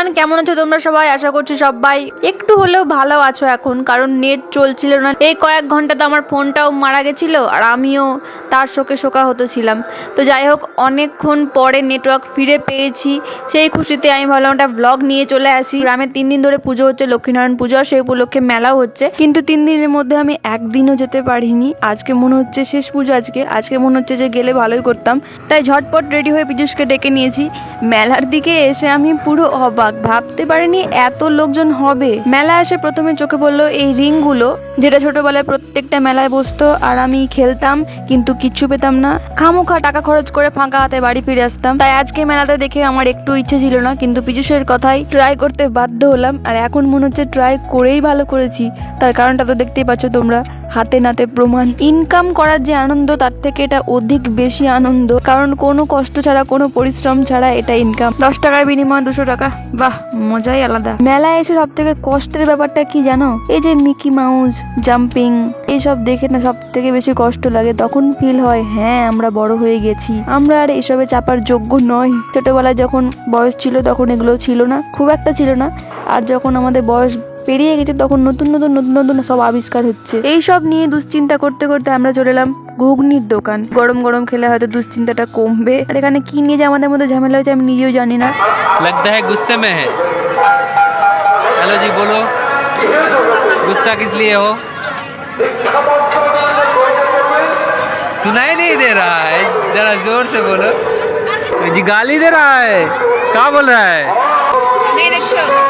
Everyone কেমন আছো তোমরা সবাই? আশা করছি সবাই একটু হলেও ভালো আছো এখন, কারণ নেট চলছিল না। এই কয়েক ঘণ্টা তো আমার ফোনটাও মারা গেছিল আর আমিও তার শোকে শোকা হতো ছিলাম। তো যাই হোক, অনেকক্ষণ পরে নেটওয়ার্ক ফিরে পেয়েছি। সেই খুশিতে আমি ভাবলাম একটা ব্লগ নিয়ে চলে আসি। গ্রামে তিন দিন ধরে পুজো হচ্ছে, লক্ষ্মীনারায়ণ পুজো সেই উপলক্ষে মেলাও হচ্ছে। কিন্তু তিন দিনের মধ্যে আমি একদিনও যেতে পারিনি। আজকে মনে হচ্ছে শেষ পুজো আজকে। আজকে মনে হচ্ছে যে গেলে ভালোই করতাম। তাই ঝটপট রেডি হয়ে পীযুষকে ডেকে নিয়েছি। মেলার দিকে এসে আমি পুরো অবাক। ভাবতে পারেনি এত লোকজন হবে। মেলা এসে প্রথমে চোখে পড়ল এই রিংগুলো। যেটা ছোটবেলায় প্রত্যেকটা মেলায় বসতো আর আমি খেলতাম, কিন্তু কিচ্ছু পেতাম না। খামোখা টাকা খরচ করে ফাঁকা হাতে বাড়ি ফিরে আসতাম। তাই আজকে মেলাতে দেখে আমার একটু ইচ্ছে ছিল না, কিন্তু পীযুষের কথাই ট্রাই করতে বাধ্য হলাম আর এখন মনে হচ্ছে ট্রাই করেই ভালো করেছি। তার কারণটা তো দেখতেই পাচ্ছ তোমরা, হাতে নাতে প্রমাণ। ইনকাম করার যে আনন্দ, তার থেকে এটা অধিক বেশি আনন্দ। কারণ কোনো কষ্ট ছাড়া, কোনো পরিশ্রম ছাড়া এটা ইনকাম দশ টাকার বিনিময়ে দুশো টাকা, বাহ, মজাই আলাদা। মেলায় এসে সব থেকে কষ্টের ব্যাপারটা কি জানো? এই যে মিকি মাউস জাম্পিং এইসব দেখে না সব থেকে বেশি কষ্ট লাগে। তখন ফিল হয় হ্যাঁ আমরা বড় হয়ে গেছি। আমরা আর এসবে চাপার যোগ্য নয় ছোটবেলায় যখন বয়স ছিল, তখন এগুলো ছিল না। খুব একটা ছিল না। আর যখন আমাদের বয়স পেরিয়ে গেছে, তখন নতুন নতুন নতুন নতুন সব আবিষ্কার হচ্ছে। এইসব নিয়ে দুশ্চিন্তা করতে করতে আমরা চলে এলাম ঘুগনির দোকান। গরম গরম খেলে হয়তো দুশ্চিন্তাটা কমবে। আর এখানে কি নিয়ে যে আমাদের মধ্যে ঝামেলা হয়েছে, আমি নিজেও জানি না। হ্যাঁ গুসে মে হ্যালো জি বলো गुस्सा किस लिए हो? सुनाई नहीं दे रहा है। जरा ज़ोर से बोलो। जी, गाली दे रहा है। क्या बोल रहा है?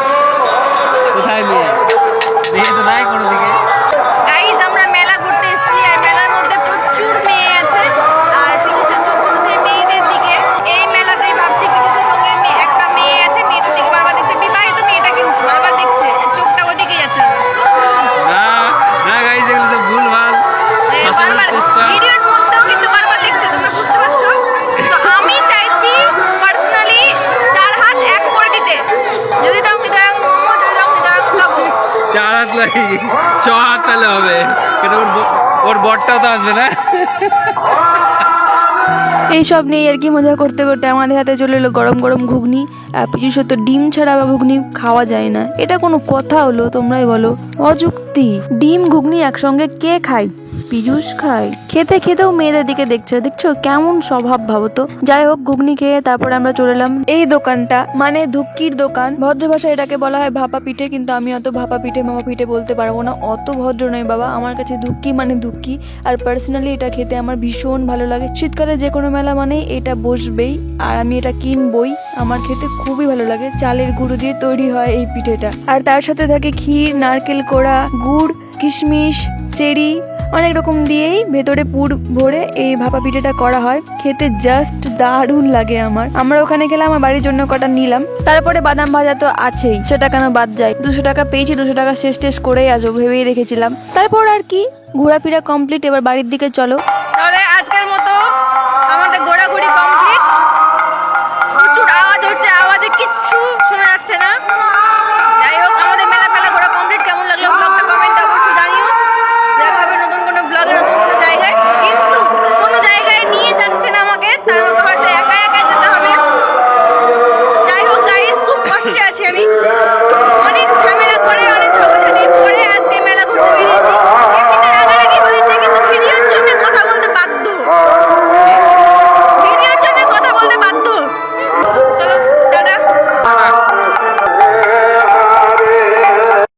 হাত হবে। ওর তো আসবে না? এইসব নিয়ে আর কি মজা করতে করতে আমাদের হাতে চলে এলো গরম গরম ঘুগনি, আর বিশেষত ডিম ছাড়া বা ঘুগনি খাওয়া যায় না। এটা কোনো কথা হলো, তোমরাই বলো। অযুক্তি, ডিম, ঘুগনি একসঙ্গে কে খায়? পীযুষ খায়। খেতে খেতেও মেয়েদের দিকে দেখছে। দেখছ? কেমন স্বভাব ভাবো তো যাই হোক, ঘুগনি খেয়ে তারপরে আমরা চলে এলাম এই দোকানটা মানে ধুক্কির দোকান। ভদ্র ভাষায় এটাকে বলা হয় ভাপা পিঠে, কিন্তু আমি অত ভাপা পিঠে, মামা পিঠে বলতে পারব না। অত ভদ্র নয় বাবা। আমার কাছে ধুক্কি মানে ধুক্কি আর পার্সোনালি এটা খেতে আমার ভীষণ ভালো লাগে। শীতকালে যে কোনো মেলা মানেই এটা বসবেই। আর আমি এটা কিনবই। আমার খেতে খুবই ভালো লাগে। চালের গুঁড়ো দিয়ে তৈরি হয় এই পিঠেটা। আর তার সাথে থাকে ক্ষীর, নারকেল কোড়া, গুড়, কিশমিশ, চেরি অনেক রকম দিয়েই ভেতরে পুর ভরে এই ভাপা পিঠেটা করা হয়। খেতে জাস্ট দারুণ লাগে আমার। আমরা ওখানে গেলে আমার বাড়ির জন্য কটা নিলাম। তারপরে বাদাম ভাজা তো আছেই, সেটা কেন বাদ যায়? দুশো টাকা পেয়েছি, দুশো টাকা শেষ টেস করেই আসব ভেবেই রেখেছিলাম। তারপর আর কি, ঘোরাফেরা কমপ্লিট এবার বাড়ির দিকে চলো।